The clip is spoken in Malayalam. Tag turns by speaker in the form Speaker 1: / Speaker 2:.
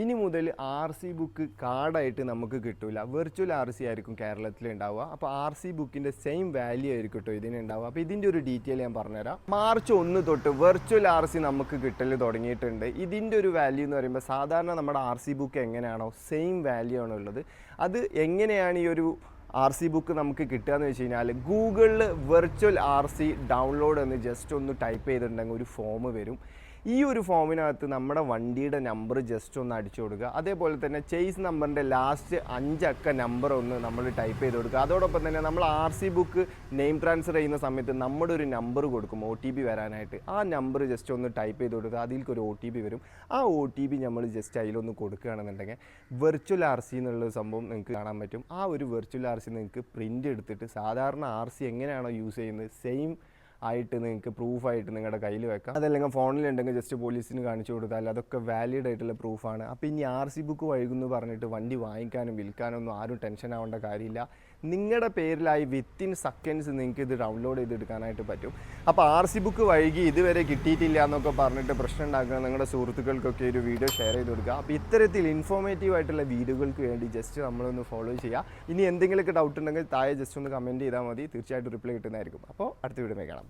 Speaker 1: ഇനി മുതൽ ആർ സി ബുക്ക് കാർഡായിട്ട് നമുക്ക് കിട്ടില്ല വെർച്വൽ ആർ സി ആയിരിക്കും കേരളത്തിൽ ഉണ്ടാവുക അപ്പോൾ ആർ സി ബുക്കിന്റെ സെയിം വാല്യൂ ആയിരിക്കും കേട്ടോ ഇതിന് ഉണ്ടാവുക അപ്പോൾ ഇതിന്റെ ഒരു ഡീറ്റെയിൽ ഞാൻ പറഞ്ഞുതരാം. മാർച്ച് ഒന്ന് തൊട്ട് വെർച്വൽ ആർ സി നമുക്ക് കിട്ടൽ തുടങ്ങിയിട്ടുണ്ട്. ഇതിന്റെ ഒരു വാല്യൂ എന്ന് പറയുമ്പോൾ സാധാരണ നമ്മുടെ ആർ സി ബുക്ക് എങ്ങനെയാണോ സെയിം വാല്യൂ ആണോ ഉള്ളത്. അത് എങ്ങനെയാണ് ഈ ഒരു ആർ സി ബുക്ക് നമുക്ക് കിട്ടുക എന്ന് വെച്ച് കഴിഞ്ഞാൽ ഗൂഗിളിൽ വെർച്വൽ ആർ സി ഡൗൺലോഡ് എന്ന് ജസ്റ്റ് ഒന്ന് ടൈപ്പ് ചെയ്തിട്ടുണ്ടെങ്കിൽ ഒരു ഫോം വരും. ഈ ഒരു ഫോമിനകത്ത് നമ്മുടെ വണ്ടിയുടെ നമ്പർ ജസ്റ്റ് ഒന്ന് അടിച്ചു കൊടുക്കുക. അതേപോലെ തന്നെ ചേസ് നമ്പറിന്റെ ലാസ്റ്റ് അഞ്ചക്ക നമ്പർ ഒന്ന് നമ്മൾ ടൈപ്പ് ചെയ്ത് കൊടുക്കുക. അതോടൊപ്പം തന്നെ നമ്മൾ R C book name transfer ചെയ്യുന്ന സമയത്ത് നമ്മുടെ ഒരു നമ്പർ കൊടുക്കും ഒ ടി പി വരാനായിട്ട്. ആ നമ്പർ ജസ്റ്റ് ഒന്ന് ടൈപ്പ് ചെയ്ത് കൊടുക്കുക. അതിലേക്ക് ഒരു ഒ ടി പി വരും. ആ ഒ ടി പി നമ്മൾ ജസ്റ്റ് അതിലൊന്ന് കൊടുക്കുകയാണെന്നുണ്ടെങ്കിൽ വെർച്വൽ ആർ സി എന്നുള്ള സംഭവം നിങ്ങൾക്ക് കാണാൻ പറ്റും. ആ ഒരു വെർച്വൽ ആർ സി നിങ്ങൾക്ക് പ്രിന്റ് എടുത്തിട്ട് സാധാരണ ആർ സി എങ്ങനെയാണോ യൂസ് ചെയ്യുന്നത്? സെയിം ആയിട്ട് നിങ്ങൾക്ക് പ്രൂഫായിട്ട് നിങ്ങളുടെ കയ്യിൽ വെക്കാം. അതല്ലെങ്കിൽ ഫോണിലുണ്ടെങ്കിൽ ജസ്റ്റ് പോലീസിന് കാണിച്ചു കൊടുത്താൽ അതൊക്കെ വാലിഡ് ആയിട്ടുള്ള പ്രൂഫാണ് അപ്പോൾ ഇനി ആർ സി ബുക്ക് വൈകുന്നു പറഞ്ഞിട്ട് വണ്ടി വാങ്ങിക്കാനും വിൽക്കാനും ഒന്നും ആരും ടെൻഷൻ ആവേണ്ട കാര്യമില്ല. നിങ്ങളുടെ പേരിലായി വിത്തിൻ സെക്കൻഡ്സ് നിങ്ങൾക്ക് ഇത് ഡൗൺലോഡ് ചെയ്തെടുക്കാനായിട്ട് പറ്റും. അപ്പോൾ ആർ സി ബുക്ക് വൈകി ഇതുവരെ കിട്ടിയിട്ടില്ല എന്നൊക്കെ പറഞ്ഞിട്ട് പ്രശ്നം ഉണ്ടാക്കുക നിങ്ങളുടെ സുഹൃത്തുക്കൾക്കൊക്കെ ഒരു വീഡിയോ ഷെയർ ചെയ്ത് കൊടുക്കുക. അപ്പോൾ ഇത്തരത്തിൽ ഇൻഫോർമേറ്റീവ് ആയിട്ടുള്ള വീഡിയോകൾക്ക് വേണ്ടി ജസ്റ്റ് നമ്മളൊന്ന് ഫോളോ ചെയ്യുക. ഇനി എന്തെങ്കിലുമൊക്കെ ഡൗട്ട് ഉണ്ടെങ്കിൽ താഴെ ജസ്റ്റ് ഒന്ന് കമന്റ് ചെയ്താൽ മതി. തീർച്ചയായിട്ടും റിപ്ലൈ കിട്ടുന്നതായിരിക്കും. അപ്പോൾ അടുത്ത വീഡിയോ കാണാം